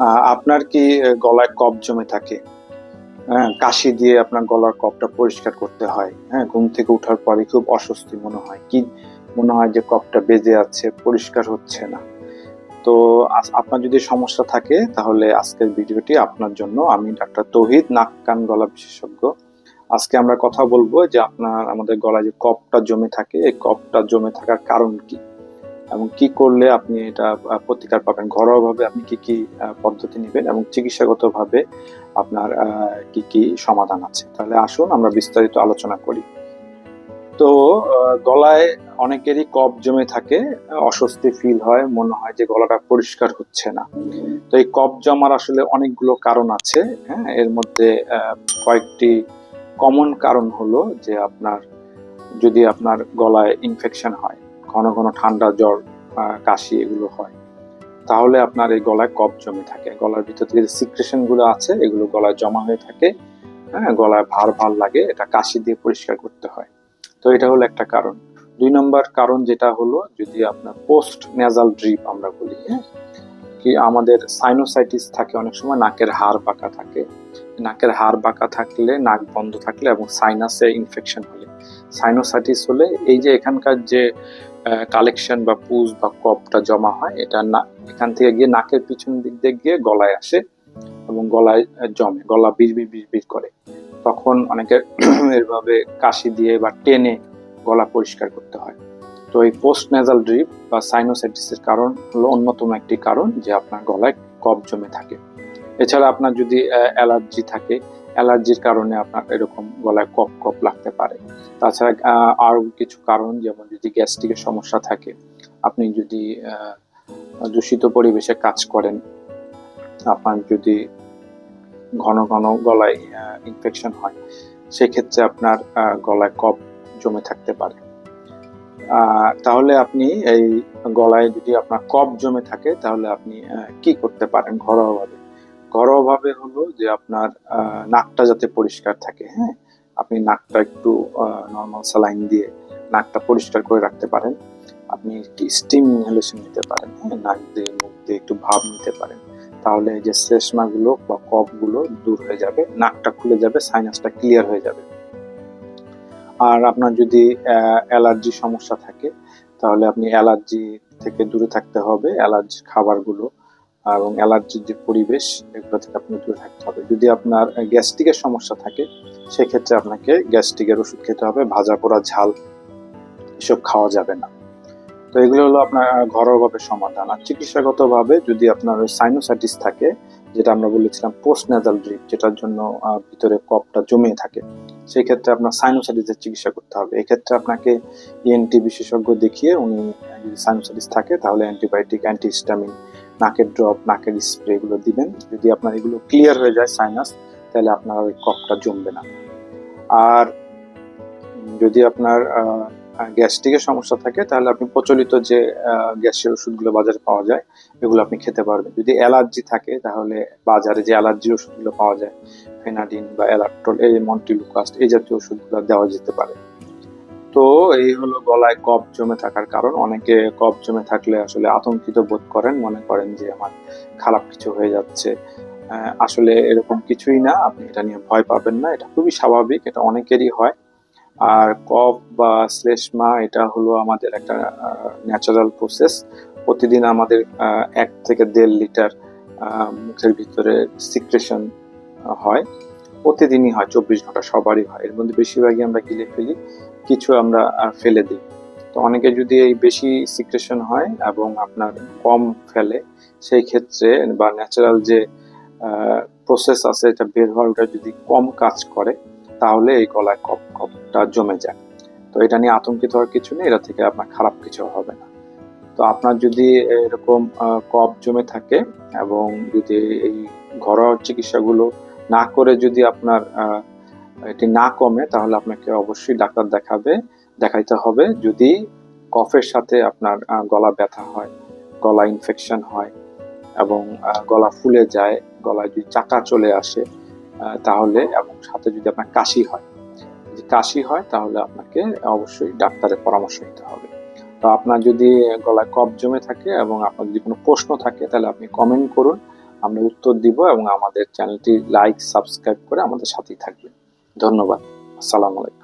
আপনার কি গলায় কফ জমে থাকে? হ্যাঁ কাশি দিয়ে আপনার গলার কফটা পরিষ্কার করতে হয়। হ্যাঁ ঘুম থেকে ওঠার পরে খুব অস্বস্তি মনে হয়। কি মনে হয় যে কফটা বেজে আছে, পরিষ্কার হচ্ছে না? তো আপনার যদি সমস্যা থাকে, তাহলে আজকের ভিডিওটি আপনার জন্য। আমি ডাক্তার তহিদ, নাক, কান গলা বিশেষজ্ঞ। আজকে আমরা কথা বলব যে আপনার, আমাদের গলায় যে কফটা জমে থাকে, এই কফটা জমে থাকার কারণ কি? এবং কি করলে আপনি এটা প্রতিকার পাবেন? ঘরোয়াভাবে আপনি কি কি পদ্ধতি নেবেন এবং চিকিৎসাগতভাবে আপনার কি কি সমাধান আছে? তাহলে আসুন, আমরা বিস্তারিত আলোচনা করি। তো গলায় অনেকেরই কফ জমে থাকে, অস্বস্তি ফিল হয়, মনে হয় যে গলাটা পরিষ্কার হচ্ছে না। তো এই কফ জমার আসলে অনেকগুলো কারণ আছে হ্যাঁ? এর মধ্যে কয়েকটি কমন কারণ হলো যে আপনার, যদি আপনার গলায় ইনফেকশন হয় ঘন ঘন ঠান্ডা জ্বর কাশি এগুলো হয়। তাহলে আপনার এই গলায় কফ জমে থাকে। গলার ভিতর থেকে যে সিক্রেশনগুলো আছে, এগুলো গলায় জমা হয়ে থাকে। হ্যাঁ গলায় ভার ভার লাগে, এটা কাশি দিয়ে পরিষ্কার করতে হয়। তো এটা হলো একটা কারণ। দুই নম্বর কারণ যেটা হলো, যদি আপনার পোস্ট নেজাল ড্রিপ আমরা বলি হ্যাঁ কি আমাদের সাইনোসাইটিস থাকে, অনেক সময় নাকের হাড় বাঁকা থাকে। নাকের হাড় বাঁকা থাকলে, নাক বন্ধ থাকলে এবং সাইনাসে ইনফেকশন হলে। সাইনোসাইটিস হলে এই যে এখানকার যে কালেকশন বা পুজ বা কপটা জমা হয়, এটা না, এখান থেকে গিয়ে নাকের পিছন দিক দিয়ে গিয়ে গলায় আসে এবং গলায় জমে, গলা বিজ বিজ বিজ বিজ করে। তখন অনেকে এভাবে কাশি দিয়ে বা টেনে গলা পরিষ্কার করতে হয়। তো এই পোস্ট নেজাল ড্রিপ বা সাইনোসাইটিসের কারণ হলো অন্যতম একটি কারণ যে আপনার গলায় কফ জমে থাকে। এছাড়া আপনার যদি অ্যালার্জি থাকে অ্যালার্জির কারণে আপনার এরকম গলায় কফ কফ লাগতে পারে। তাছাড়া আহ, আরও কিছু কারণ যেমন যদি গ্যাস্ট্রিকের সমস্যা থাকে আপনি যদি দূষিত পরিবেশে কাজ করেন আপনার যদি ঘন ঘন গলায় ইনফেকশন হয় সেক্ষেত্রে আপনার গলায় কফ জমে থাকতে পারে। তাহলে আপনি এই গলায় যদি আপনার কফ জমে থাকে তাহলে আপনি কি করতে পারেন ঘরোয়াভাবে? ঘরোয়াভাবে হলো যে আপনার নাকটা যাতে পরিষ্কার থাকে হ্যাঁ? আপনি নাকটা একটু নর্মাল স্যালাইন দিয়ে নাকটা পরিষ্কার করে রাখতে পারেন। আপনি একটি স্টিম ইনহেলেশন নিতে পারেন হ্যাঁ? নাক দিয়ে, মুখ দিয়ে একটু ভাব নিতে পারেন। তাহলে যে শ্লেষ্মাগুলো বা কফগুলো দূর হয়ে যাবে, নাকটা খুলে যাবে সাইনাসটা ক্লিয়ার হয়ে যাবে। আর আপনার যদি অ্যালার্জি সমস্যা থাকে, তাহলে আপনি অ্যালার্জি থেকে দূরে থাকতে হবে। অ্যালার্জি খাবারগুলো এবং অ্যালার্জির যে পরিবেশ, এগুলো থেকে আপনি দূরে থাকতে হবে। যদি আপনার গ্যাস্ট্রিকের সমস্যা থাকে, সেক্ষেত্রে আপনাকে গ্যাস্ট্রিকের ওষুধ খেতে হবে। ভাজা পোড়া ঝাল, এসব খাওয়া যাবে না। তো এগুলো হলো আপনার ঘরোয়াভাবে সমাধান। আর চিকিৎসাগতভাবে যদি আপনার সাইনোসাইটিস থাকে, যেটা আমরা বলেছিলাম পোস্ট নেজাল ড্রিপ যেটার জন্য ভিতরে কপটা জমে থাকে সেই ক্ষেত্রে আপনার সাইনোসাইটিসের চিকিৎসা করতে হবে। এক্ষেত্রে আপনাকে ইএনটি বিশেষজ্ঞ দেখিয়ে উনি যদি সাইনোসাইটিস থাকে, তাহলে অ্যান্টিবায়োটিক অ্যান্টিহিস্টামিন নাকের ড্রপ নাকের স্প্রে এগুলো দিবেন। যদি আপনার এগুলো ক্লিয়ার হয়ে যায় সাইনাস তাহলে আপনার ওই কফটা জমবে না। আর যদি আপনার গ্যাস্ট্রিকের সমস্যা থাকে, তাহলে আপনি প্রচলিত যে গ্যাসের ওষুধগুলো বাজারে পাওয়া যায়, এগুলো আপনি খেতে পারবেন। যদি অ্যালার্জি থাকে, তাহলে বাজারে যে অ্যালার্জির ওষুধগুলো পাওয়া যায়, ফেনাডিন বা অ্যালাক্টল এই মন্টিলুকাস্ট এই জাতীয় ওষুধগুলো দেওয়া যেতে পারে। তো এই হলো গলায় কফ জমে থাকার কারণ। অনেকে কফ জমে থাকলে আসলে আতঙ্কিত বোধ করেন, মনে করেন যে আমার খারাপ কিছু হয়ে যাচ্ছে। আসলে এরকম কিছুই না, আপনি এটা নিয়ে ভয় পাবেন না, এটা খুবই স্বাভাবিক, এটা অনেকেরই হয়। আর কফ বা শ্লেষ্মা, এটা হলো আমাদের একটা ন্যাচারাল প্রসেস প্রতিদিন আমাদের এক থেকে দেড় লিটার মুখের ভিতরে সিক্রেশন হয়। প্রতিদিনই হয়, চব্বিশ ঘণ্টা সবারই হয়। এর মধ্যে বেশিরভাগই আমরা গিলে ফেলি, কিছু আমরা ফেলে দিই। তো অনেকে যদি এই বেশি সিক্রেশন হয় এবং আপনার কম ফেলে, সেই ক্ষেত্রে বা ন্যাচারাল যে প্রসেস আছে এটা বের হওয়ার, ওটা যদি কম কাজ করে, তাহলে এই গলায় কপ, কপটা জমে যায়। তো এটা নিয়ে আতঙ্কিত হওয়ার কিছু নেই, এটা থেকে আপনার খারাপ কিছু হবে না। তো আপনার যদি এরকম কফ জমে থাকে এবং যদি এই ঘরোয়া চিকিৎসাগুলো না করে যদি আপনার এটি না কমে, তাহলে আপনাকে অবশ্যই ডাক্তার দেখাবে, দেখাইতে হবে যদি কফের সাথে আপনার গলা ব্যথা হয়, গলা ইনফেকশন হয় এবং গলা ফুলে যায়, গলায় যদি চাকা চলে আসে তাহলে এবং সাথে যদি আপনার কাশি হয়, যদি কাশি হয় তাহলে আপনাকে অবশ্যই ডাক্তারের পরামর্শ নিতে হবে। তো আপনার যদি গলায় কফ জমে থাকে এবং আপনার যদি কোনো প্রশ্ন থাকে তাহলে আপনি কমেন্ট করুন। আমরা উত্তর দিব এবং আমাদের চ্যানেলটি লাইক, সাবস্ক্রাইব করে আমাদের সাথেই থাকবেন। ধন্যবাদ। আসসালামু আলাইকুম।